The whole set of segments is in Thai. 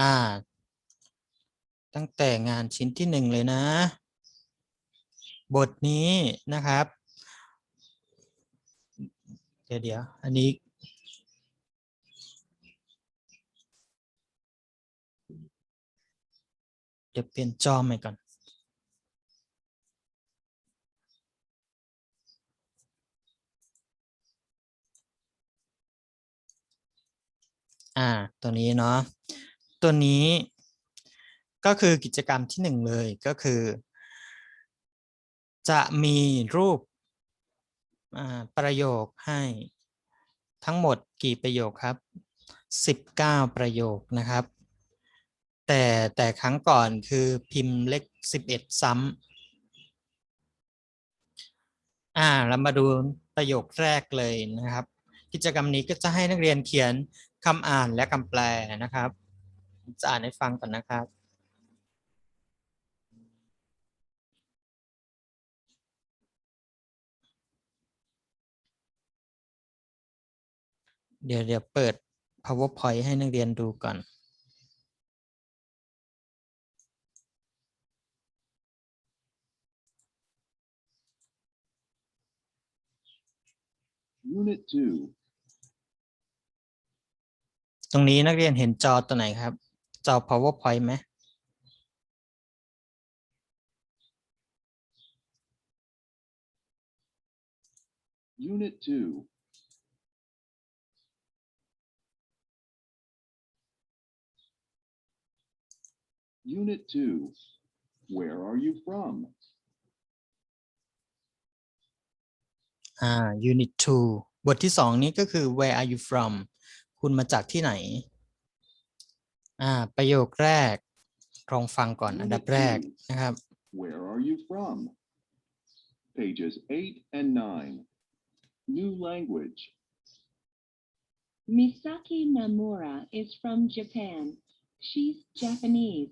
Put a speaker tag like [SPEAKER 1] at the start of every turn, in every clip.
[SPEAKER 1] อ่า ตั้งแต่งานชิ้นที่หนึ่งเลยนะ บทนี้นะครับ เดี๋ยวเดี๋ยวอันนี้เดี๋ยวเปลี่ยนจอใหม่ก่อน อ่า ตัวนี้เนาะ ตัวนี้ก็คือกิจกรรมที่หนึ่งเลยก็คือ จะมีรูปประโยคให้ทั้งหมดกี่ประโยคครับ 19 ประโยคนะครับ แต่แต่ครั้งก่อนคือพิมพ์เลข11 ซ้ำอ่าเรามาดูประโยคแรกเลยนะครับ กิจกรรมนี้ก็จะให้นักเรียนเขียนคำอ่านและคำแปลนะครับ จะอ่านให้ฟังก่อนนะครับ เดี๋ยวเดี๋ยวเปิด powerpoint ให้นักเรียนดูก่อน
[SPEAKER 2] Unit 2,
[SPEAKER 1] ตรงนี้นักเรียนเห็นจอตัวไหนครับ จอ powerpoint ไหม
[SPEAKER 2] Unit 2, 'Unit 2, Where are you from?
[SPEAKER 1] อ่า unit 2 บทที่สองนี้ก็คือ where are you from คุณมาจากที่ไหน อ่า ประโยคแรกลองฟังก่อนอันดับแรกนะครับ
[SPEAKER 2] Where are you from? Pages 8 and 9. New language.
[SPEAKER 3] Misaki Namura is from Japan. She's Japanese.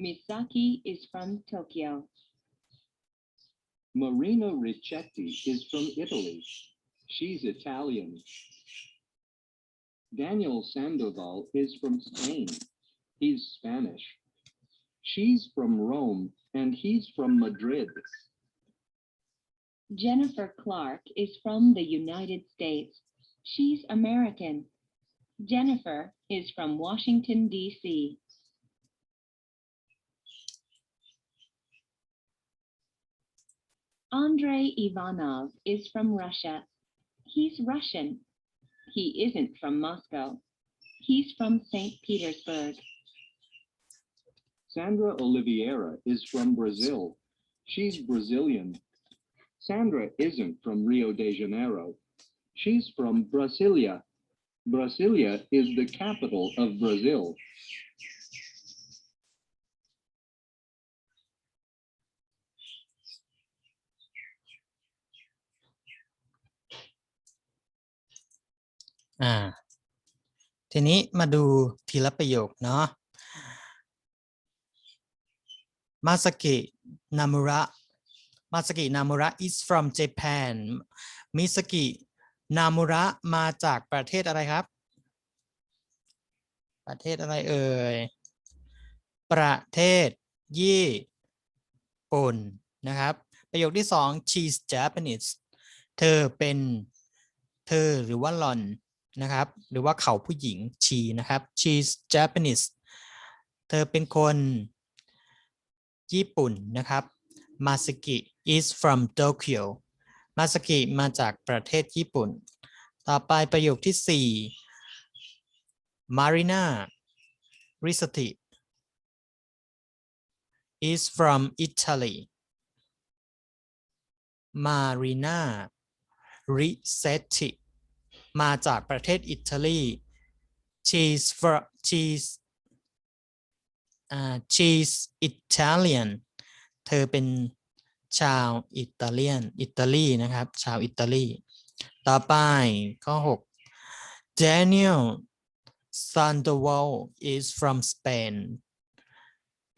[SPEAKER 3] Misaki is from Tokyo.
[SPEAKER 2] Marina Ricchetti is from Italy. She's Italian. Daniel Sandoval is from Spain. He's Spanish. She's from Rome and he's from Madrid.
[SPEAKER 3] Jennifer Clark is from the United States. She's American. Jennifer is from Washington, D.C. Andrei Ivanov is from Russia. He's Russian. He isn't from Moscow. He's from St. Petersburg.
[SPEAKER 2] Sandra Oliveira is from Brazil. She's Brazilian. Sandra isn't from Rio de Janeiro. She's from Brasilia. Brasilia is the capital of Brazil.
[SPEAKER 1] อ่า ทีนี้มาดูทีละประโยคเนาะมาสกินามุระมาสกินามุระ is from Japan มิสกินามุระมาจากประเทศอะไรครับ ประเทศอะไรเอ่ย ประเทศญี่ปุ่นนะครับ ประโยคที่สอง she's Japanese เธอเป็น เธอหรือว่าหล่อน นะครับ หรือว่าเขาผู้หญิง she นะครับ she's Japanese เธอเป็นคนญี่ปุ่นนะครับมาสกิ is from Tokyo มาสกิมาจากประเทศญี่ปุ่น ต่อไปประโยคที่สี่ Marina Risati is from Italy Marina Risetti มาจากประเทศอิตาลี she's from she's อ่า she's Italian เธอเป็นชาวอิตาเลียน อิตาลีนะครับ ชาวอิตาลี ต่อไปข้อ 6 Daniel Sandoval is from Spain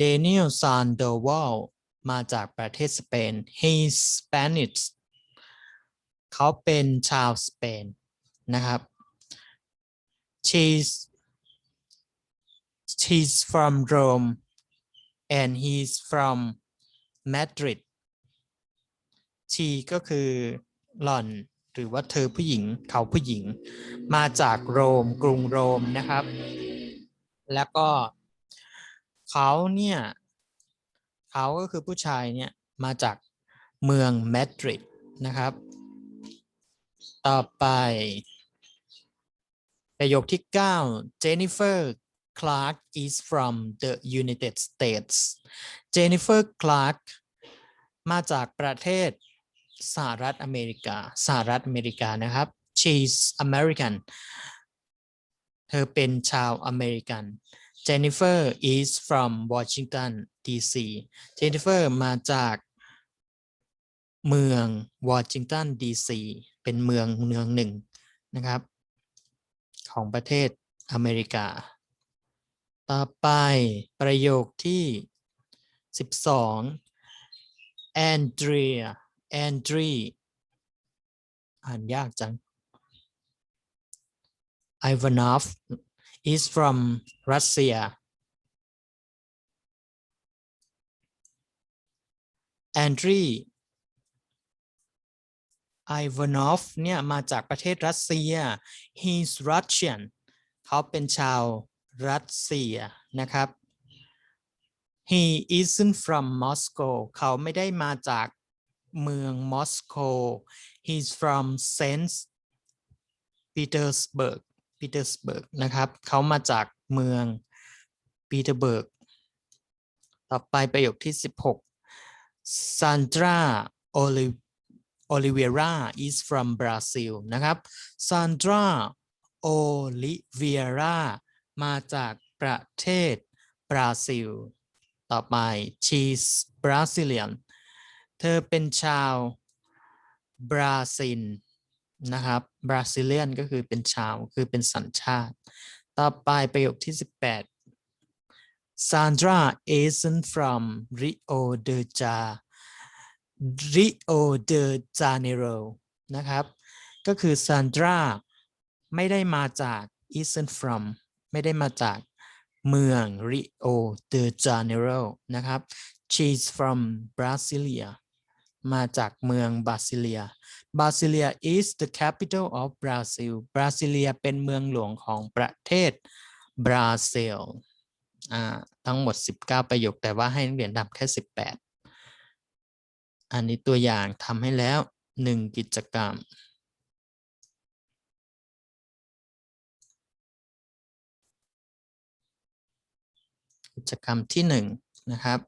[SPEAKER 1] Daniel Sandoval มาจากประเทศสเปน he's Spanish เขาเป็นชาวสเปน นะครับ she's she's from Rome and he's from Madrid she ก็คือหล่อนหรือว่าเธอผู้หญิงเขาผู้หญิง มาจากโรมกรุงโรมนะครับ แล้วก็เขาเนี่ยเขาก็คือผู้ชายเนี่ยมาจากเมืองมาดริดนะครับ ต่อไป ประโยคที่ 9 Jennifer Clark is from the United States Jennifer Clark มาจากประเทศสหรัฐอเมริกา สหรัฐอเมริกานะครับ she's American เธอเป็นชาวอเมริกัน Jennifer is from Washington DC Jennifer มาจากเมืองวอชิงตันดีซีเป็นเมืองเมืองหนึ่งนะครับ ของประเทศอเมริกา ต่อไปประโยคที่ 12 Andrea Andre อ่านยากจัง Ivanov is from Russia Andre Ivanov เนี่ยมาจากประเทศรัสเซีย he's Russian เขาเป็นชาวรัสเซียนะครับ he isn't from Moscow เขาไม่ได้มาจากเมืองมอสโก he's from Saint Petersburg Petersburg นะครับ เขามาจากเมืองปีเตอร์เบิร์ก ต่อไปประโยคที่ 16 Sandra Oli- Oliveira is from Brazil นะครับ Sandra Oliveira มาจากประเทศบราซิล ต่อไป she's Brazilian เธอเป็นชาวบราซิลนะครับบราซิเลียนก็คือเป็นชาวคือเป็นสัญชาติ ต่อไปประโยคที่ 18 Sandra isn't from Rio de Ja Rio de Janeiro นะครับ ก็คือ Sandra ไม่ได้มาจาก isn't from ไม่ได้มาจากเมือง Rio de Janeiro นะครับ she's from Brasilia มาจากเมืองบาซิเลีย Brasilia is the capital of Brazil Brasilia เป็นเมืองหลวงของประเทศบราซิลทั้งหมด 19 ประโยค แต่ว่าให้นักเรียนทำแค่ 18 อันนี้ตัวอย่างทำให้แล้ว1กิจกรรม กิจกรรมที่1นะครับ